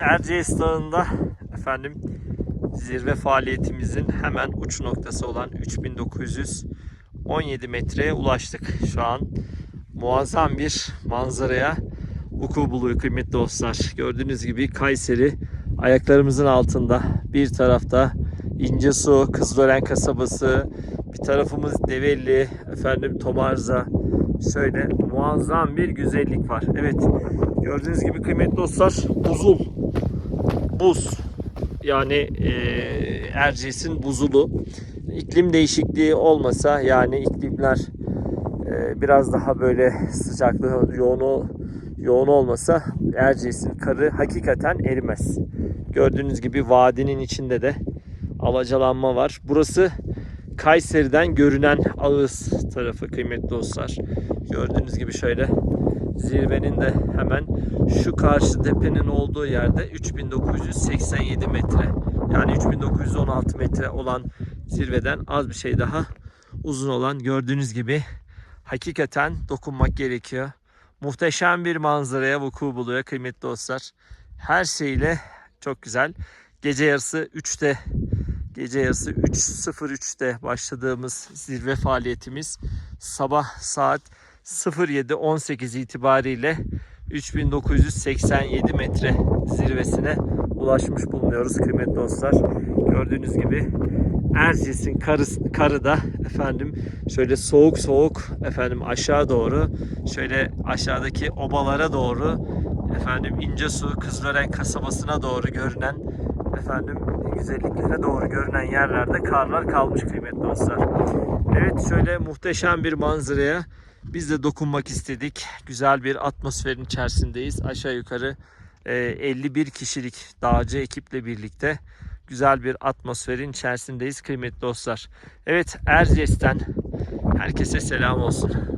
Erciyes Dağı'nda efendim zirve faaliyetimizin hemen uç noktası olan 3917 metreye ulaştık. Şu an muazzam bir manzaraya vuku buluyor kıymetli dostlar. Gördüğünüz gibi Kayseri ayaklarımızın altında. Bir tarafta İncesu, Kızılören kasabası, bir tarafımız Develi, efendim Tomarza. Şöyle muazzam bir güzellik var. Evet gördüğünüz gibi kıymetli dostlar buzul, buz. Yani e, Erciyes'in buzulu. İklim değişikliği olmasa yani iklimler e, biraz daha böyle sıcaklığı yoğun yoğun olmasa Erciyes'in karı hakikaten erimez. Gördüğünüz gibi vadinin içinde de alacalanma var. Burası Kayseri'den görünen Ağız tarafı kıymetli dostlar. Gördüğünüz gibi şöyle zirvenin de hemen şu karşı tepenin olduğu yerde 3987 metre. Yani 3916 metre olan zirveden az bir şey daha uzun olan gördüğünüz gibi hakikaten dokunmak gerekiyor. Muhteşem bir manzaraya vuku buluyor kıymetli dostlar. Her şeyle çok güzel. Gece yarısı 3'te gece yarısı 3.03'te başladığımız zirve faaliyetimiz sabah saat 07.18 itibariyle 3987 metre zirvesine ulaşmış bulunuyoruz kıymetli dostlar. Gördüğünüz gibi Erciyes'in karı, karı da efendim şöyle soğuk soğuk efendim aşağı doğru şöyle aşağıdaki obalara doğru efendim İncesu Kızılören kasabasına doğru görünen efendim güzelliklere doğru görünen yerlerde karlar kalmış kıymetli dostlar. Evet şöyle muhteşem bir manzaraya biz de dokunmak istedik. Güzel bir atmosferin içerisindeyiz. Aşağı yukarı e, 51 kişilik dağcı ekiple birlikte güzel bir atmosferin içerisindeyiz kıymetli dostlar. Evet Erciyes'ten herkese selam olsun.